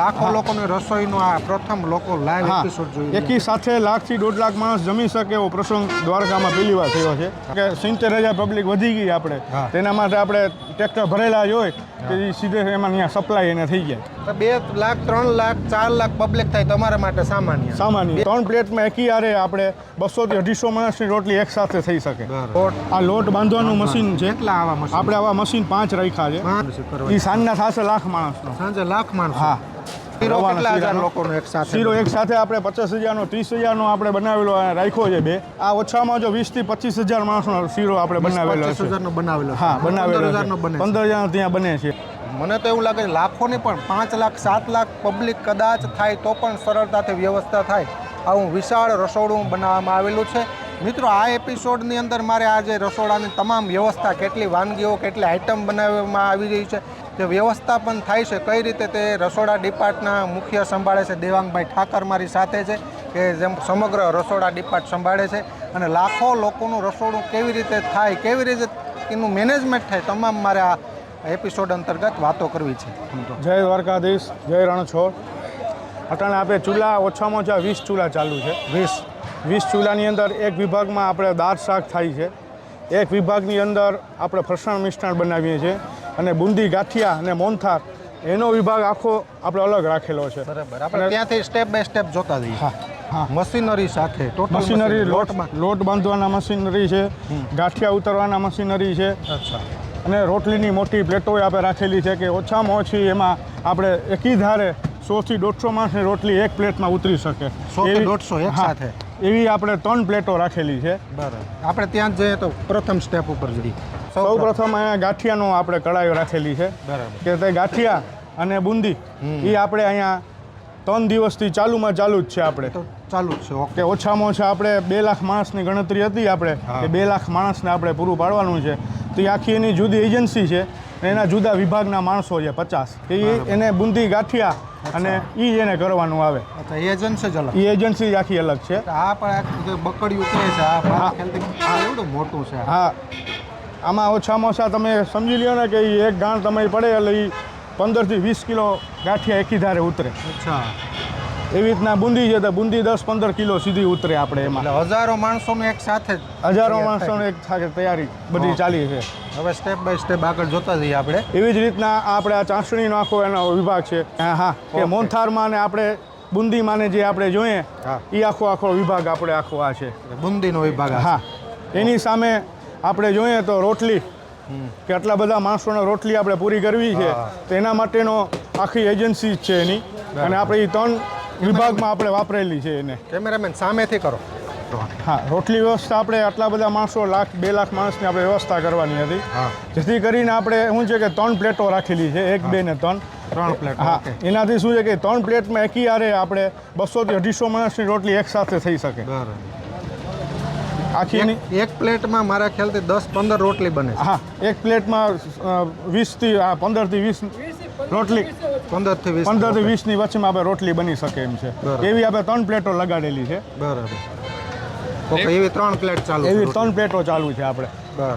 લાખો લોકોને રસોઈનો આ પ્રથમ લોકો લાઈવ એપિસોડ જોયું એકી સાથે લાખથી દોઢ લાખ માણસ જમી શકે એવો પ્રસંગ દ્વારકામાં પહેલી વાર થયો છે. કે સિત્તેર હજાર પબ્લિક વધી ગઈ આપણે. તેના માટે આપણે ટ્રેક્ટર ભરેલા જ હોય કે સીધે એમાં અહીંયા સપ્લાય એને થઈ જાય. બે લાખ ત્રણ લાખ ચાર લાખ પબ્લિક થાય તમારા માટે સામાન્ય. સામાન્ય. ત્રણ પ્લેટમાં એકી આરે આપણે બસો થી અઢીસો માણસની રોટલી એક સાથે થઈ શકે. આ લોટ બાંધવાનું મશીન છે. કેટલા આવા મશીન આપણે આવા મશીન પાંચ રાખ્યા છે. એ સાંજના થશે લાખ માણસનો. સાંજે લાખ માણસ? હા. શીરો કેટલા હજાર લોકોનો એક સાથે? શીરો એક સાથે આપણે પચાસ હજારનો ત્રીસ હજારનો આપણે બનાવેલો રાખ્યો છે બે. આ ઓછામાં જો વીસથી પચીસ હજાર માણસનો શીરો આપણે બનાવેલો છે. હજારનો બનાવેલો હા બનાવેલો. પંદર હજાર ત્યાં બને છે. મને તો એવું લાગે છે, લાખોની પણ પાંચ લાખ, સાત લાખ પબ્લિક કદાચ થાય તો પણ સરળતાથી વ્યવસ્થા થાય. આવું વિશાળ રસોડું બનાવવામાં આવેલું છે. મિત્રો, આ એપિસોડની અંદર મારે આ જે રસોડાની તમામ વ્યવસ્થા, કેટલી વાનગીઓ, કેટલી આઇટમ બનાવવામાં આવી રહી છે, જે વ્યવસ્થા પણ થાય છે, કઈ રીતે તે રસોડા ડિપાર્ટના મુખ્ય સંભાળે છે, દેવાંગભાઈ ઠાકર મારી સાથે છે, કે જેમ સમગ્ર રસોડા ડિપાર્ટ સંભાળે છે, અને લાખો લોકોનું રસોડું કેવી રીતે થાય, કેવી રીતે એનું મેનેજમેન્ટ થાય, તમામ મારે આ એપિસોડ અંતર્ગત વાતો કરવી છે. જય દ્વારકાધીશ જય રણછોડ. અટાણે આપણે ચૂલા ઓછામાં ઓછા વીસ ચૂલા ચાલુ છે. વીસ. વીસ ચૂલાની અંદર એક વિભાગમાં આપણે દાળ શાક થાય છે. એક વિભાગની અંદર આપણે ફરસાણ મિષ્ટાણ બનાવીએ છીએ. અને બુંદી ગાંઠિયા અને મોનથાર એનો વિભાગ આખો આપણે અલગ રાખેલો છે. બરાબર. આપણે ત્યાંથી સ્ટેપ બાય સ્ટેપ જોતા જઈએ. હા હા. મશીનરી સાથે ટોટલ મશીનરી લોટ લોટ બાંધવાના મશીનરી છે. ગાંઠિયા ઉતરવાના મશીનરી છે. અચ્છા. અને રોટલીની મોટી પ્લેટો આપણે રાખેલી છે કે ઓછામાં ઓછી એમાં આપણે એકી ધારે સોથી દોઢસો માણસની રોટલી એક પ્લેટમાં ઉતરી શકે. એવી- દોઢસો એક સાથે. એવી આપણે ત્રણ પ્લેટો રાખેલી છે. બરાબર. આપણે ત્યાં જઈએ તો પ્રથમ સ્ટેપ ઉપર જઈએ. સૌ પ્રથમ અહીંયા ગાંઠિયાનો આપણે કડાઈઓ રાખેલી છે. બરાબર. કે તે ગાંઠિયા અને બુંદી એ આપણે અહીંયા ત્રણ દિવસથી ચાલુમાં ચાલુ જ છે આપણે. ચાલુ જ છે ઓકે. ઓછામાં ઓછા આપણે બે લાખ માણસની ગણતરી હતી આપણે કે બે લાખ માણસને આપણે પૂરું પાડવાનું છે. તો એ આખી એની જુદી એજન્સી છે એના જુદા વિભાગના માણસો છે પચાસ. કે એ એને બુંદી ગાંઠિયા અને એ એને કરવાનું આવે. એજન્સી જ અલગ. એ એજન્સી આખી અલગ છે. આ પણ બકડિયું કહે છે આ હા. એવડું મોટું છે. હા. આમાં ઓછામાં ઓછા તમે સમજી લ્યો ને કે એક ગાણ તમે પડે એટલે એ પંદરથી વીસ કિલો ગાંઠિયા એકી ધારે ઉતરે. અચ્છા. એવી રીતના બુંદી છે તો બુંદી દસ પંદર કિલો સીધી ઉતરે આપણે એમાં. હજારો માણસોનું એક સાથે હજારો માણસોને એક સાથે તૈયારી બધી ચાલી છે. હવે સ્ટેપ બાય સ્ટેપ આગળ જોતા જઈએ આપણે. એવી જ રીતના આપણે આ ચાસણીનો આખો એનો વિભાગ છે. હા હા. કે. મોનથારમાં ને આપણે બુંદી માને જે આપણે જોઈએ એ આખો આખો વિભાગ આપણે આખો આ છે. બુંદીનો વિભાગ હા. એની સામે આપણે જોઈએ તો રોટલી. કે આટલા બધા માણસોને રોટલી આપણે પૂરી કરવી છે. તો એના માટેનો આખી એજન્સી છે એની. અને આપણે એ ત્રણ વિભાગમાં આપણે વાપરેલી છે એને. કેમેરામેન સામેથી કરો. હા રોટલી વ્યવસ્થા આપણે આટલા બધા માણસો લાખ બે લાખ માણસની આપણે વ્યવસ્થા કરવાની હતી. જેથી કરીને આપણે શું છે કે ત્રણ પ્લેટો રાખેલી છે એક બે ને ત્રણ. ત્રણ પ્લેટ હા એનાથી શું છે કે ત્રણ પ્લેટમાં એકી આરે આપણે બસોથી અઢીસો માણસની રોટલી એક સાથે થઈ શકે. બરાબર. આખી એની એક- એક પ્લેટમાં મારા ખ્યાલથી દસ પંદર રોટલી બને હા એક પ્લેટમાં વીસથી પંદરથી વીસ રોટલી. પંદરથી વીસ. પંદરથી વીસની વચ્ચેમાં આપણે રોટલી બની શકે એમ છે. એવી આપણે ત્રણ પ્લેટો લગાડેલી છે. બરાબર. એવી ત્રણ પ્લેટ ચાલુ એવી ત્રણ પ્લેટો ચાલુ છે આપણે.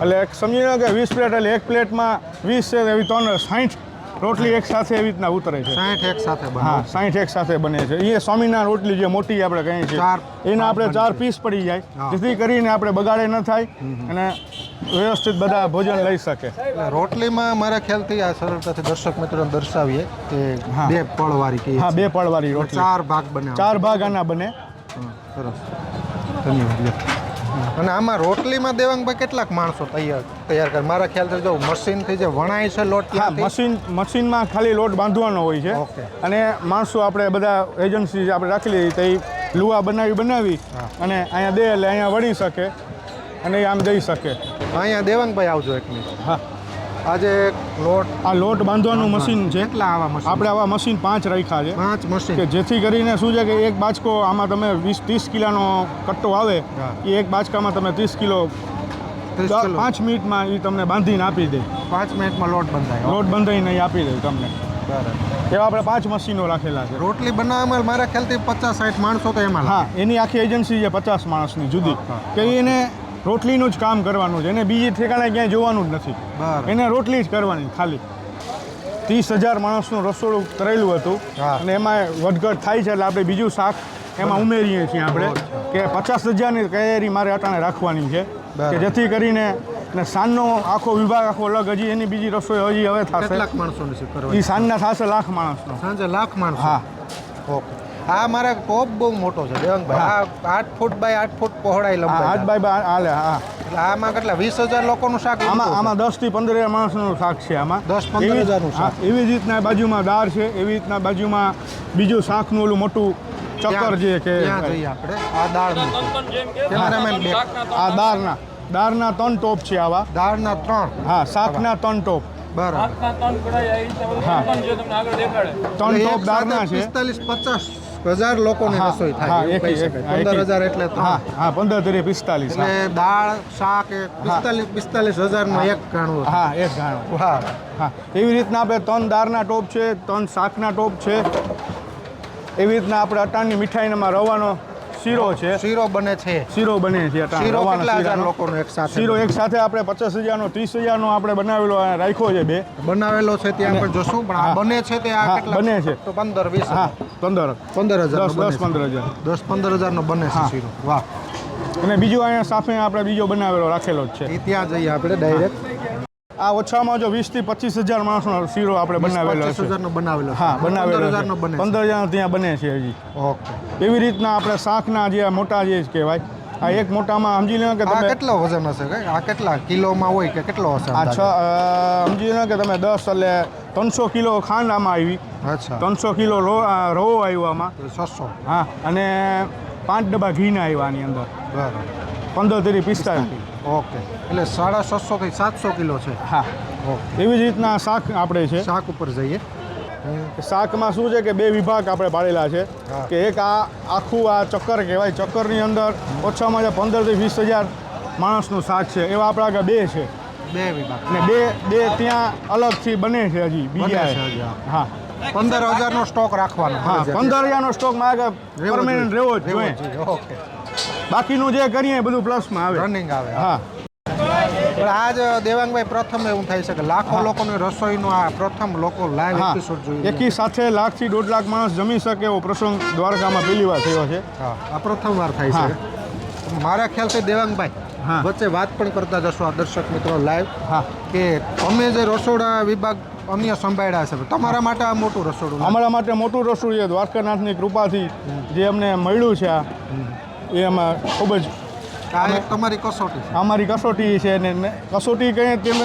એટલે એક સમજી લો કે વીસ પ્લેટ એટલે એક પ્લેટમાં વીસ છે એવી ત્રણ સાઠ રોટલી એક સાથે એવી રીતના ઉતરે છે. સાઠ એક સાથે હા સાઠ એક સાથે બને છે. એ સ્વામીના રોટલી જે મોટી આપણે કહીએ છીએ એના આપણે ચાર પીસ પડી જાય. જેથી કરીને આપણે બગાડે ન થાય અને વ્યવસ્થિત બધા ભોજન લઈ શકે. રોટલીમાં મારા ખ્યાલથી આ સરળતાથી દર્શક મિત્રોને દર્શાવીએ કે બે પળવાળી કે હા બે પળવાળી રોટલી. ચાર ભાગ બને. ચાર ભાગ આના બને. સરસ. ધન્યવાદ. અને આમાં રોટલીમાં દેવાંગભાઈ કેટલાક માણસો તૈયાર તૈયાર કરે. મારા ખ્યાલથી જો મશીનથી જે વણાય છે લોટ હા મશીન મશીનમાં ખાલી લોટ બાંધવાનો હોય છે. ઓકે. અને માણસો આપણે બધા એજન્સી આપણે રાખેલી તો એ લુવા બનાવી બનાવી અને અહીંયા દે એટલે અહીંયા વળી શકે અને આમ દઈ શકે. અહીંયા દેવાંગભાઈ આવજો એક મિનિટ. હા. આજે લોટ આ લોટ બાંધવાનું મશીન છે. કેટલા આવા મશીન આપણે આવા મશીન પાંચ રાખ્યા છે. પાંચ મશીન કે જેથી કરીને શું છે કે એક બાચકો આમાં તમે વીસ ત્રીસ કિલોનો કટ્ટો આવે એ એક બાચકામાં તમે ત્રીસ કિલો. પાંચ મિનિટમાં એ તમને બાંધીને આપી દે. પાંચ મિનિટમાં લોટ બંધાય લોટ બંધાઈને આપી દે તમને. બરાબર. એવા આપણે પાંચ મશીનો રાખેલા છે. રોટલી બનાવવામાં મારા ખ્યાલથી પચાસ સાઠ માણસો તો એમાં હા એની આખી એજન્સી છે પચાસ માણસની જુદી. કે એને રોટલીનું જ કામ કરવાનું છે. એને બીજી ઠેકાણે ક્યાંય જોવાનું જ નથી. એને રોટલી જ કરવાની ખાલી. ત્રીસ હજાર માણસનું રસોડું કરેલું હતું. અને એમાં વધઘટ થાય છે એટલે આપણે બીજું શાક એમાં ઉમેરીએ છીએ આપણે કે પચાસ હજારની તૈયારી મારે અટાણે રાખવાની છે. કે જેથી કરીને ને સાંજનો આખો વિભાગ આખો અલગ હજી એની બીજી રસોઈ હજી હવે થશે. લાખ માણસોને છે એ સાંજના થશે લાખ માણસનો. સાંજે લાખ માણસ? હા. ઓકે. આ મારા ટોપ બહુ મોટો છે દેવંગભાઈ આ આઠ ફૂટ બાય આઠ ફૂટ પહોળાઈ લંબાઈ હાથ બાય બાય હાલે હા. એટલે આમાં કેટલા વીસ હજાર લોકોનું શાક આમાં આમાં દસથી પંદર હજાર માણસનું શાક છે આમાં. દસ પંદર હજારનું શાક. એવી જ રીતના બાજુમાં દાળ છે એવી રીતના બાજુમાં બીજું શાકનું ઓલું મોટું ચક્કર જે કે ત્યાં જઈએ આપણે. આ દાળ કેમેરામેન બે. આ દાળના. દાળના ત્રણ ટોપ છે આવા. દાળના ત્રણ હા શાકના ત્રણ ટોપ. બરાબર. ત્રણ ટોપ દાળના છે. પિસ્તાલીસ પચાસ હજાર લોકોને રસોઈ થાય. પંદર હજાર એટલે હા પંદર તેરી પિસ્તાલીસ એટલે દાળ શાક એ પિસ્તાલીસ પિસ્તાલીસ હજારનું એક ગાણું હા એક ગાણું. હા. હા. એવી રીતના આપણે ત્રણ દાળના ટોપ છે ત્રણ શાકના ટોપ છે. એવી રીતના આપણે અટાણની મીઠાઈમાં રવાનો શીરો છે. શીરો બને છે. શીરો બને છે શીરો કેટલા હજાર લોકોનો એક સાથે શીરો એક સાથે આપણે પચાસ હજારનો ત્રીસ હજારનો આપણે બનાવેલો રાખ્યો છે બે. બનાવેલો છે ત્યાં અને- પણ જોશું પણ આ બને છે તે આ કેટલા બને છે. તો પંદર વીસ હા પંદર. પંદર હજાર દસ દસ પંદર હજાર. દસ પંદર હજારનો બને છે શીરો. વાહ. અને બીજું અહીંયા સાફે આપણે બીજો બનાવેલો રાખેલો જ છે. ત્યાં જઈએ આપણે ડાયરેક્ટ આ ઓછામાં જો વીસથી પચીસ હજાર માણસનો શીરો આપણે બનાવેલો છે. હજારનો બનાવેલો હા બનાવેલો પંદર છે. પંદર હજાર ત્યાં બને છે હજી. ઓકે. એવી રીતના આપણે શાકના જે આ મોટા જે કહેવાય આ એક મોટામાં સમજી લો કે તમે કેટલો વજન હશે કે આ કેટલા કિલોમાં હોય કે કેટલો હશે આ છ સમજી લો કે તમે દસ એટલે ત્રણસો કિલો ખાંડ આમાં આવી. અચ્છા. ત્રણસો કિલો રો રવો આવ્યો આમાં. છસો. હા અને પાંચ ડબ્બા ઘીના આવ્યા આની અંદર. બરાબર. પંદર તેરી પિસ્તાલીસ. ઓકે. એટલે સાડા છસો થી સાતસો કિલો છે. હા. ઓકે. એવી જ રીતના શાક આપણે છે. શાક ઉપર જઈએ. શાકમાં શું છે કે બે વિભાગ આપણે પાડેલા છે. કે એક આ આખું આ ચક્કર કહેવાય ચક્કરની અંદર ઓછામાં ઓછા પંદરથી વીસ હજાર માણસનું શાક છે. એવા આપણા આગળ બે છે. બે વિભાગ. ને બે બે ત્યાં અલગથી બને છે હજી બીજા હા. પંદર હજારનો સ્ટોક રાખવાનો હા પંદર હજારનો સ્ટોકમાં આગળ રહેવો પરમેનન્ટ રહેવો જ જોઈએ. ઓકે. બાકીનું જે કરીએ બધું પ્લસમાં આવે. રનિંગ આવે. હા. પણ આજ દેવાંગભાઈ પ્રથમ એવું થાય છે કે લાખો લોકોની રસોઈનો આ પ્રથમ લોકો લાઈવ એપિસોડ જોઈ એકી સાથે લાખથી દોઢ લાખ માણસ જમી શકે એવો પ્રસંગ દ્વારકામાં પહેલી વાર થયો છે. હા આ પ્રથમ વાર થાય છે. મારા ખ્યાલથી દેવાંગભાઈ. વચ્ચે વાત પણ કરતા જશો આ દર્શક મિત્રો લાઈવ હા. કે અમે જે રસોડા વિભાગ અન્ય સંભાળ્યા છે તમારા માટે આ મોટું રસોડું અમારા માટે મોટું રસોડું છે. દ્વારકાનાથની કૃપાથી જે અમને મળ્યું છે આ. એ એમાં ખૂબ જ તમારી કસોટી અમારી કસોટી છે ને કસોટી કહીએ તેમ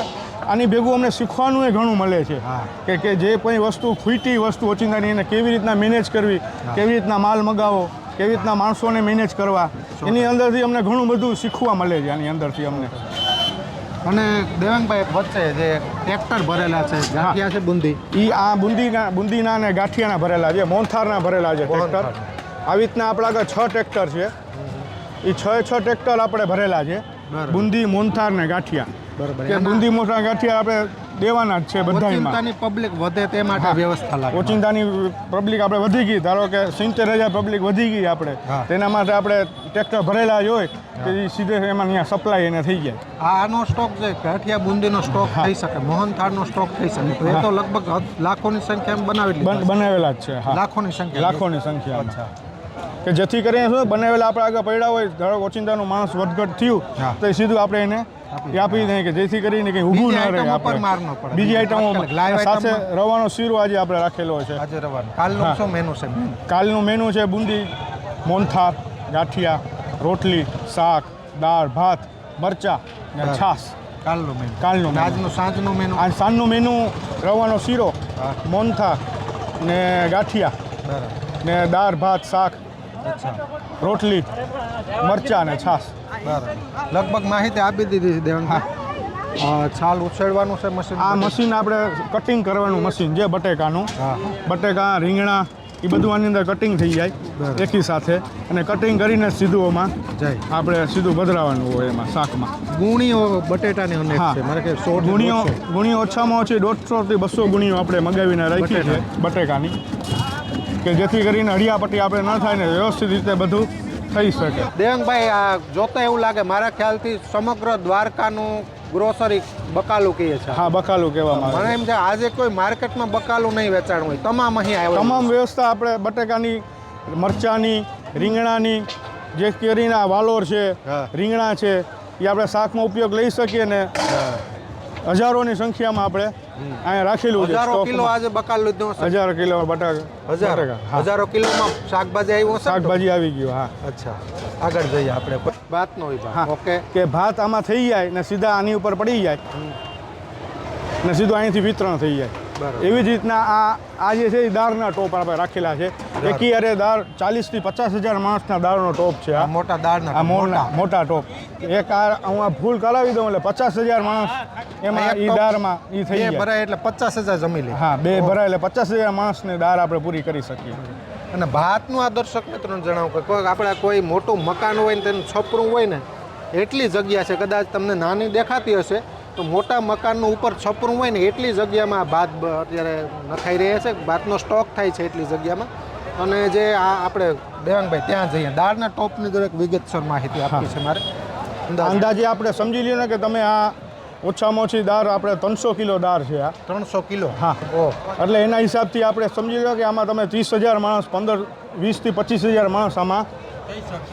આની ભેગું અમને શીખવાનું એ ઘણું મળે છે. કે કે જે કોઈ વસ્તુ ખૂટી વસ્તુ ઓચિંતાની એને કેવી રીતના મેનેજ કરવી કેવી રીતના માલ મગાવો કેવી રીતના માણસોને મેનેજ કરવા એની અંદરથી અમને ઘણું બધું શીખવા મળે છે આની અંદરથી અમને. અને દેવાંગભાઈ વચ્ચે જે ટ્રેક્ટર ભરેલા છે ગાંઠિયા છે બુંદી? એ આ બુંદીના બુંદીના અને ગાંઠિયાના ભરેલા છે મોનથારના ભરેલા છે ટ્રેક્ટર. આવી રીતના આપણા આગળ છ ટ્રેક્ટર છે. એ છ છ ટ્રેક્ટર આપણે ભરેલા છે. બુંદી મોહનથાર ને ગાંઠિયા. બરાબર. બુંદી મોટા ગાંઠિયા આપણે દેવાના જ છે બધાની પબ્લિક વધે તે માટે વ્યવસ્થા લાગે. ઓચિંતાની પબ્લિક આપણે વધી ગઈ. ધારો કે સિત્તેર હજાર પબ્લિક વધી ગઈ આપણે. તેના માટે આપણે ટ્રેક્ટર ભરેલા જ હોય કે એ સીધે એમાં ત્યાં સપ્લાય એને થઈ જાય. આનો સ્ટોક છે ગાંઠિયા બુંદીનો સ્ટોક થઈ શકે. મોહનથાળનો સ્ટોક થઈ શકે. તો એ તો લગભગ લાખોની સંખ્યામાં બનાવેલી બન- બનાવેલા જ છે. લાખોની સંખ્યા. લાખોની સંખ્યા અચ્છા. કે જેથી કરીને શું બનાવેલા આપણે આગળ પડ્યા હોય ધારો ઓચિંતાનું માણસ વધઘટ થયું તો સીધું આપણે એને આપી દઈએ કે જેથી કરીને કંઈ ઊભું ના રહે આપણે. બીજી આઈટમો સાથે રવાનો શીરો આજે આપણે રાખેલો છે. આજે રવાનો. કાલનું. શું મેનુ છે? કાલનું મેનુ છે બુંદી મોનથાર ગાંઠિયા રોટલી શાક દાળ ભાત મરચા ને બરાબર. છાશ. કાલનું મેનુ કાલનું આજનું સાંજનું મેનુ આ સાંજનું મેનુ રવાનો શીરો મોનથા ને ગાંઠિયા ને દાળ ભાત શાક રોટલી મરચા અને છાશ. બરાબર. લગભગ માહિતી આપી દીધી છે દેવનભાઈ છાલ ઉછેડવાનું છે મશીન આ મશીન આપણે કટિંગ કરવાનું મશીન જે બટેકાનું. બટેકા રીંગણા એ બધું આની અંદર કટિંગ થઈ જાય. એકી સાથે. અને કટિંગ કરીને સીધું જાય જય. આપણે સીધું બદલાવાનું હોય એમાં શાકમાં. ગુણીઓ બટેટાની અનેક. છે. મારે કે સો ગુણીઓ ગુણીઓ ઓછામાં ઓછી દોઢસોથી બસો ગુણીઓ આપણે મગાવીને રાખી છે બટેકાની. કે જેથી કરીને હળિયાપટ્ટી આપણે ન થાય ને વ્યવસ્થિત રીતે બધું થઈ શકે. દેવંગભાઈ આ જોતા એવું લાગે મારા ખ્યાલથી સમગ્ર દ્વારકાનું ગ્રોસરી બકાલું કહીએ છીએ હા બકાલું કહેવામાં આવે. મને એમ છે આજે કોઈ માર્કેટમાં બકાલું નહીં વેચાણ હોય. તમામ અહીં આવે તમામ વ્યવસ્થા આપણે બટેકાની મરચાની રીંગણાની જે કેરીના વાલોર છે. રીંગણા છે એ આપણે શાકમાં ઉપયોગ લઈ શકીએ ને હજારોની સંખ્યામાં આપણે અહીંયા રાખેલું છે હજારો કિલો આજે બકાલ લીધો હજારો કિલો બટાકા. હજારો? હજારો કિલોમાં શાકભાજી આવ્યું શાકભાજી આવી ગયું હા. અચ્છા. આગળ જઈએ આપણે. ભાતનો વિભાગ. ઓકે. કે ભાત આમાં થઈ જાય ને સીધા આની ઉપર પડી જાય ને સીધું અહીંથી વિતરણ થઈ જાય. એવી જ રીતના આ આ જે છે એ દાળના ટોપ આપણે રાખેલા છે. એકી અરે દાળ ચાલીસથી પચાસ હજાર માણસના દાળનો ટોપ છે આ. મોટા દાળના આ મોટા મોટા. ટોપ. એક આ હું આ ફૂલ કરાવી દઉં એટલે પચાસ હજાર માણસ એમાં એ દાળમાં એ થઈ જાય ભરાય એટલે પચાસ હજાર જમી લે. હા બે ભરાય એટલે પચાસ હજાર માણસની દાળ આપણે પૂરી કરી શકીએ. અને ભાતનું આ દર્શક મિત્રોને જણાવું કે કોઈ આપણે કોઈ મોટું મકાન હોય ને તેનું છપરું હોય ને એટલી જગ્યા છે કદાચ તમને નાની દેખાતી હશે તો મોટા મકાનનું ઉપર છપરું હોય ને એટલી જગ્યામાં આ ભાત અત્યારે નખાઈ રહ્યા છે. ભાતનો સ્ટોક થાય છે એટલી જગ્યામાં. અને જે આ આપણે દેવાંગભાઈ ત્યાં જઈએ. દાળના ટોપની દરેક વિગતસર માહિતી આપી છે મારે. અંદાજે. આપણે સમજી લઈએ ને કે તમે આ ઓછામાં ઓછી દાળ આપણે ત્રણસો કિલો દાળ છે આ. ત્રણસો કિલો? હા. ઓહ એટલે એના હિસાબથી આપણે સમજી લો કે આમાં તમે ત્રીસ હજાર માણસ પંદર વીસથી પચીસ હજાર માણસ આમાં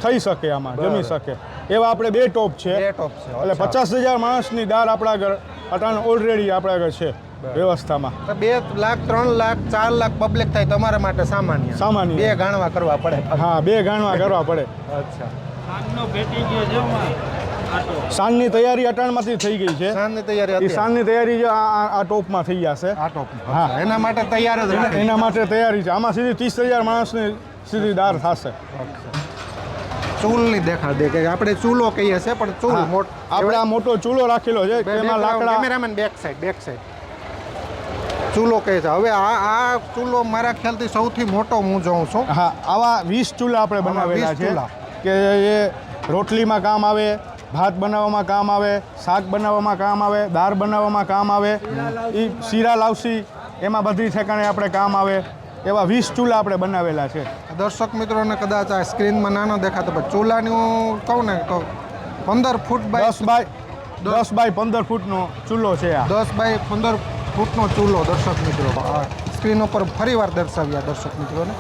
થઈ શકે. આમાં જમી શકે. એવા આપણે બે ટોપ છે. બે ટોપ છે. એટલે પચાસ હજાર માણસની દાળ આપણા આગળ અટાણ ઓલરેડી આપણા આગળ છે વ્યવસ્થામાં. બે લાખ ત્રણ લાખ ચાર લાખ પબ્લિક થાય તમારા માટે સામાન્ય. સામાન્ય. બે ગાણવા કરવા પડે. હા બે ગાણવા કરવા પડે. અચ્છા. સાંજનો તૈયારી અટાણમાંથી થઈ ગઈ છે. સાંજની તૈયારી સાંજની તૈયારી જે આ ટોપમાં થઈ જશે આ ટોપ હા. હા એના માટે તૈયાર જ એના- માટે તૈયારી છે. આમાં સીધી ત્રીસ હજાર માણસની સીધી દાર થશે. ચૂલની દેખાડ દે કે આપણે ચૂલો કહીએ છીએ પણ ચૂલ આપણે આ મોટો ચૂલો રાખેલો છે એમાં લાકડા cameraman back side back side ચૂલો કહે છે. હવે આ આ ચૂલો મારા ખ્યાલથી સૌથી મોટો હું જોઉં છું. હા આવા વીસ ચૂલા આપણે બનાવેલા છે. કે એ રોટલીમાં કામ આવે ભાત બનાવવામાં કામ આવે શાક બનાવવામાં કામ આવે દાળ બનાવવામાં કામ આવે એ શીરા લાવશી એમાં બધી ઠેકાણે આપણે કામ આવે. એવા વીસ ચૂલા આપણે બનાવેલા છે. દર્શક મિત્રોને કદાચ આ સ્ક્રીનમાં નાનો દેખાતો પણ ચૂલાની હું કહું ને તો પંદર ફૂટ બાય દસ બાય દસ બાય પંદર ફૂટનો ચૂલો છે આ. દસ બાય પંદર ફૂટનો ચૂલો દર્શક મિત્રો. આ સ્ક્રીન ઉપર ફરી વાર દર્શાવ્યા દર્શક મિત્રોને.